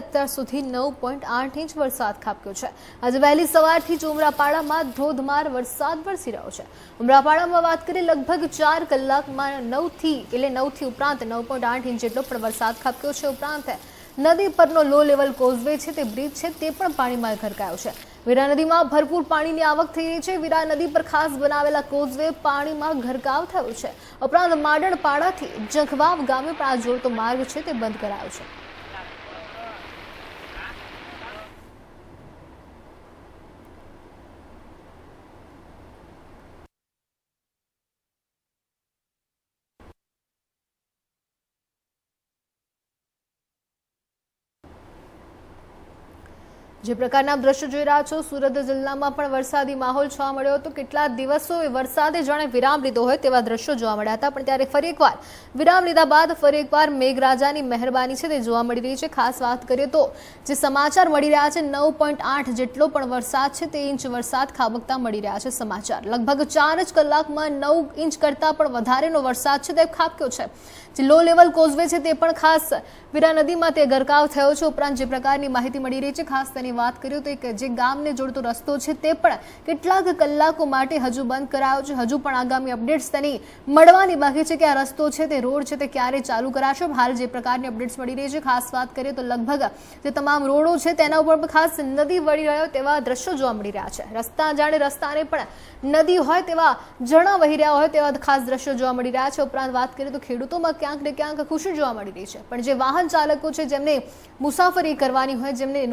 અત્યાર સુધી નવ પોઈન્ટ આઠ ઇંચ વરસાદ ખાબક્યો છે. આજે વહેલી સવારથી જ ઉમરાપાડામાં ધોધમાર વરસાદ વરસી રહ્યો છે. ઉમરાપાડામાં વાત કરીએ લગભગ ચાર કલાકમાં નવથી એટલે નવથી ઉપરાંત નવ પોઈન્ટ આઠ ઇંચ જેટલો પણ વરસાદ ખાબક્યો છે. ઉપરાંત નદી પરનો લો લેવલ કોઝવે છે તે બ્રિજ છે તે પણ પાણીમાં ગરકાયો છે. વીરા નદીમાં ભરપૂર પાણીની આવક થઈ રહી છે. વીરા નદી પર ખાસ બનાવેલા કોઝવે પાણીમાં ગરકાવ થયો છે. ઉપરાંત માડણપાડાથી જખવાવ ગામે પણ આ જોડતો માર્ગ છે તે બંધ કરાયો છે. જે પ્રકારના દ્રશ્યો જોઈ રહ્યા છો, સુરત જિલ્લામાં પણ વરસાદી માહોલ જોવા મળ્યો હતો. કેટલા દિવસો વરસાદે જાણે વિરામ લીધો હોય તેવા દ્રશ્યો જોવા મળ્યા હતા. પણ ત્યારે ફરી એકવાર વિરામ લીધા બાદ ફરી એકવાર મેઘરાજાની મહેરબાની છે તે જોવા મળી રહી છે. ખાસ વાત કરીએ તો જે સમાચાર મળી રહ્યા છે, નવ જેટલો પણ વરસાદ છે, તે ઇંચ વરસાદ ખાબકતા મળી રહ્યા છે સમાચાર. લગભગ ચાર જ કલાકમાં નવ ઇંચ કરતાં પણ વધારેનો વરસાદ છે તે ખાબક્યો છે. જે લો લેવલ કોઝવે છે તે પણ ખાસ વિરા નદીમાં તે ગરકાવ થયો છે. ઉપરાંત જે પ્રકારની માહિતી મળી રહી છે, ખાસ તેની વાત કરીએ તો એક જે ગામને જોડતો રસ્તો છે તે પણ કેટલાક કલાકો માટે હજુ બંધ કરાયો છે. હજુ પણ આગામી અપડેટ્સ તેની મળવાની બાકી છે કે આ રસ્તો છે તે રોડ છે તે ક્યારે ચાલુ કરાશે? હાલ જે પ્રકારની અપડેટ્સ મળી રહી છે, ખાસ વાત કરીએ તો લગભગ જે તમામ રોડો છે તેના ઉપર ખાસ નદી વળી રહ્યો તેવા દ્રશ્યો જોવા મળી રહ્યા છે. રસ્તા જાણે રસ્તાને પણ નદી હોય તેવા ઝરણા વહી રહ્યા હોય તેવા ખાસ દ્રશ્યો જોવા મળી રહ્યા છે. ઉપરાંત વાત કરીએ તો ખેડૂતોમાં ક્યાંક ને ક્યાંક ખુશી જોવા મળી રહી છે. પણ જે વાહન ચાલકો છે જેમને મુસાફરી કરવાની હોય, જેમને